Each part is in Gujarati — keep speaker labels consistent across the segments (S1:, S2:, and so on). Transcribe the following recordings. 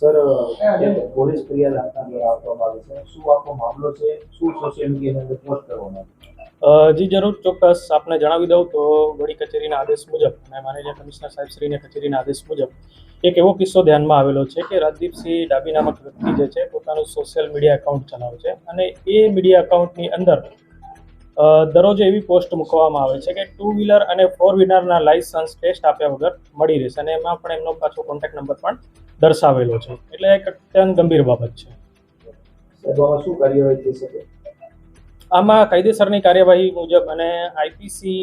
S1: સર પોલીસ ફરિયાદ આપના દ્વારા આપવામાં આવી છે શું આખો મામલો છે? શું સોશિયલ મીડિયાની અંદર પોસ્ટ કરવામાં
S2: જી જરૂર ચોક્કસ આપને જણાવી દઉં તો વડી કચેરીના આદેશ મુજબ અને માનનીય કમિશનર સાહેબ શ્રીને કચેરીના આદેશ મુજબ એક એવો કિસ્સો ધ્યાનમાં આવેલો છે કે રાજદીપસિંહ ડાબી નામક વ્યક્તિ જે છે પોતાનું સોશિયલ મીડિયા એકાઉન્ટ ચલાવે છે અને એ મીડિયા એકાઉન્ટની અંદર દરરોજ એવી પોસ્ટ મૂકવામાં આવે છે કે ટુ વ્હીલર અને ફોર વ્હીલરના લાઇસન્સ ટેસ્ટ આપ્યા વગર મળી રહેશે અને એમાં પણ એમનો પાછો કોન્ટેક્ટ નંબર પણ દર્શાવેલો છે. એટલે એક અત્યંત ગંભીર બાબત છે.
S1: શું કાર્યવાહી થઈ શકે?
S2: આમાં કાયદેસરની કાર્યવાહી મુજબ અને આઈપીસી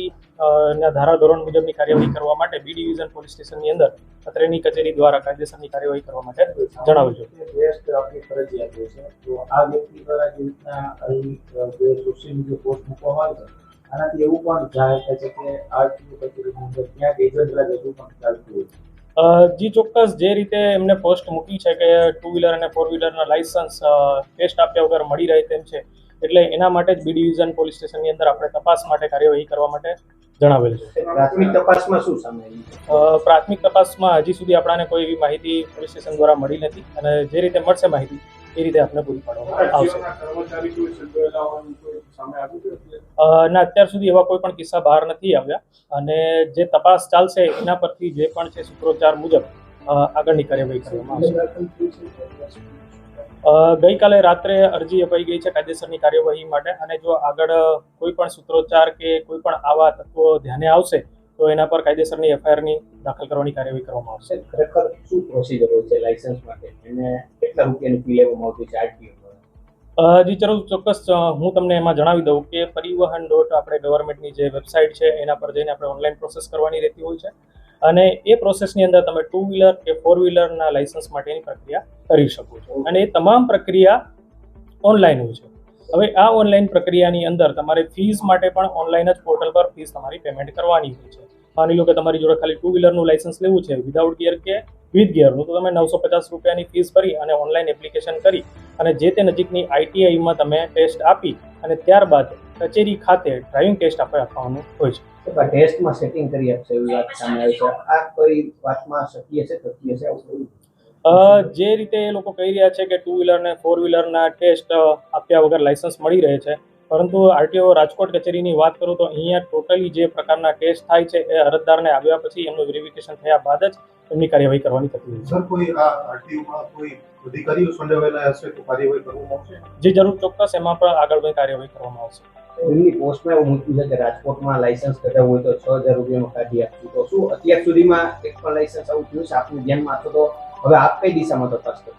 S2: ના ધારા ધોરણ મુજબની કાર્યવાહી કરવા માટે બી ડિવિઝન પોલીસ સ્ટેશનની અંદર અત્રેની કચેરી દ્વારા કાયદેસરની કાર્યવાહી કરવા માટે જણાવ્યું છે.
S1: આનાથી એવું પણ જાહેર છે કે આરટીઓ ક્યાંક એજન્ટ રાજ હજુ પણ ચાલતું હોય છે.
S2: જી ચોક્કસ જે રીતે એમને પોસ્ટ મૂકી છે કે ટુ વ્હીલર અને ફોર વ્હીલરના લાઇસન્સ ટેસ્ટ આપ્યા વગર મળી રહે તેમ છે એટલે એના માટે જ બી ડિવિઝન પોલીસ સ્ટેશનની અંદર આપણે તપાસ માટે કાર્યવાહી કરવા માટે જણાવેલ છે.
S1: પ્રાથમિક તપાસમાં શું સામે
S2: પ્રાથમિક તપાસમાં હજી સુધી આપણાને કોઈ એવી માહિતી પોલીસ સ્ટેશન દ્વારા મળી નથી અને જે રીતે મળશે માહિતી એ રીતે આપણે પૂરી પાડવામાં આવશે. ના અત્યાર સુધી એવા કોઈ પણ કિસ્સા બહાર નથી આવ્યા અને જે તપાસ ચાલશે એના પરથી જે પણ છે સૂત્રોચ્ચાર મુજબ આગળની કાર્યવાહી કરવામાં આવશે. ગઈકાલે રાત્રે અરજી અપાઈ ગઈ છે કાયદેસરની કાર્યવાહી માટે અને જો આગળ કોઈ પણ સૂત્રોચ્ચાર કે કોઈ પણ આવા તત્વો ધ્યાને આવશે તો એના પર કાયદેસરની એફઆઈઆરની દાખલ કરવાની કાર્યવાહી કરવામાં આવશે.
S1: ખરેખર શું પ્રોસિજર હોય છે લાયસન્સ માટે? અને કેટલા રૂપિયાની ફી લેવામાં આવતી છે આરટીઓ
S2: જી જરૂર. ચોક્કસ હું તમને એમાં જણાવી દઉં કે પરિવહન ડોટ આપણે ગવર્મેન્ટની જે વેબસાઇટ છે એના પર જઈને આપણે ઓનલાઈન પ્રોસેસ કરવાની રહેતી હોય છે. અને એ પ્રોસેસની અંદર તમે ટુ વ્હીલર કે ફોર વ્હીલરના લાયસન્સ માટેની પ્રક્રિયા કરી શકો છો. અને એ તમામ પ્રક્રિયા ઓનલાઈન હોય છે. હવે આ ઓનલાઈન પ્રક્રિયાની અંદર તમારે ફીસ માટે પણ ઓનલાઈન જ પોર્ટલ પર ફીસ તમારી પેમેન્ટ કરવાની હોય છે. માની લો કે તમારી જોડે ખાલી ટુ વ્હીલરનું લાઇસન્સ લેવું છે વિધાઉટ ગિયર કે વિથ ગિયરનું તો તમે નવસો પચાસ રૂપિયાની ફીસ ભરી અને ઓનલાઈન એપ્લિકેશન કરી અને જે તે નજીકની આઈટીઆઈમાં તમે ટેસ્ટ આપી અને ત્યારબાદ કચેરી ખાતે ડ્રાઇવિંગ ટેસ્ટ આપણે આપવાનું હોય છે.
S1: ટેસ્ટમાં સેટિંગ કરી આપશે એવી વાત સામે આવી છે. આ કોઈ વાતમાં શક્ય છે શક્ય છે
S2: જે રીતે એ લોકો કહી રહ્યા છે કે ટુ વ્હીલર ને ફોર વ્હીલરના ટેસ્ટ આપ્યા વગર લાયસન્સ મળી રહે છે. પરંતુ આરટીઓ રાજકોટ કચેરીની વાત કરું તો અહીંયા ટોટલી જે પ્રકારના ટેસ્ટ થાય છે એ અરજદારને આવ્યા પછી એમનું વેરિફિકેશન થયા બાદ જ એમની કાર્યવાહી કરવાની થતી હોય છે.
S3: કોઈ આ આરટીઓમાં કોઈ અધિકારીઓ સંડોવાયેલા હશે તો કાર્યવાહી કરવામાં આવશે?
S2: જે જરૂર ચોક્કસ એમાં પણ આગળની કાર્યવાહી કરવામાં આવશે.
S1: એમની પોસ્ટમાં એવું મૂક્યું છે કે રાજકોટમાં લાયસન્સ કઢાવવું હોય તો છ હજાર રૂપિયા કાઢી તો શું અત્યાર સુધીમાં એક પણ લાયસન્સ આવું થયું છે? આપનું ધ્યાનમાં અથવા તો હવે આપ કઈ દિશામાં તપાસ કરશો?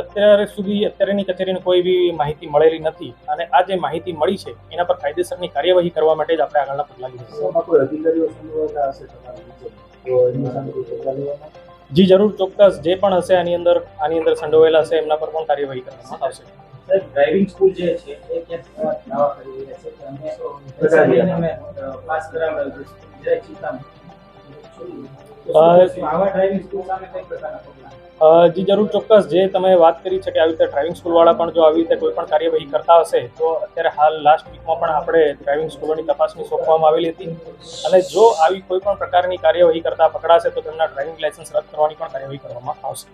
S2: અત્યારે સુધી અત્યારેની કચેરીને કોઈ બી માહિતી મળેલી નથી અને આ જે માહિતી મળી છે એના પર કાયદેસરની કાર્યવાહી કરવા માટે જ આપણે આગળના પગલાં લીધા? જી જરૂર. ચોક્કસ. જે પણ હશે આની અંદર આની અંદર સંડોવાયેલા હશે એમના પર પણ કાર્યવાહી કરવામાં આવશે.
S4: ડ્રાઇવિંગ સ્કૂલ જે છે એ ક્યાંક દાવા કરી રહ્યા છે? પાસ કરાવડાવ્યું છે
S2: જી જરૂર. ચોક્કસ. જે તમે વાત કરી છે કે આવી રીતે ડ્રાઇવિંગ સ્કૂલવાળા પણ જો આવી રીતે કોઈ પણ કાર્યવાહી કરતા હશે તો અત્યારે હાલ લાસ્ટ વીકમાં પણ આપણે ડ્રાઇવિંગ સ્કૂલોની તપાસણી સોંપવામાં આવેલી હતી. અને જો આવી કોઈ પણ પ્રકારની કાર્યવાહી કરતા પકડાશે તો તેમના ડ્રાઇવિંગ લાયસન્સ રદ કરવાની પણ કાર્યવાહી કરવામાં આવશે.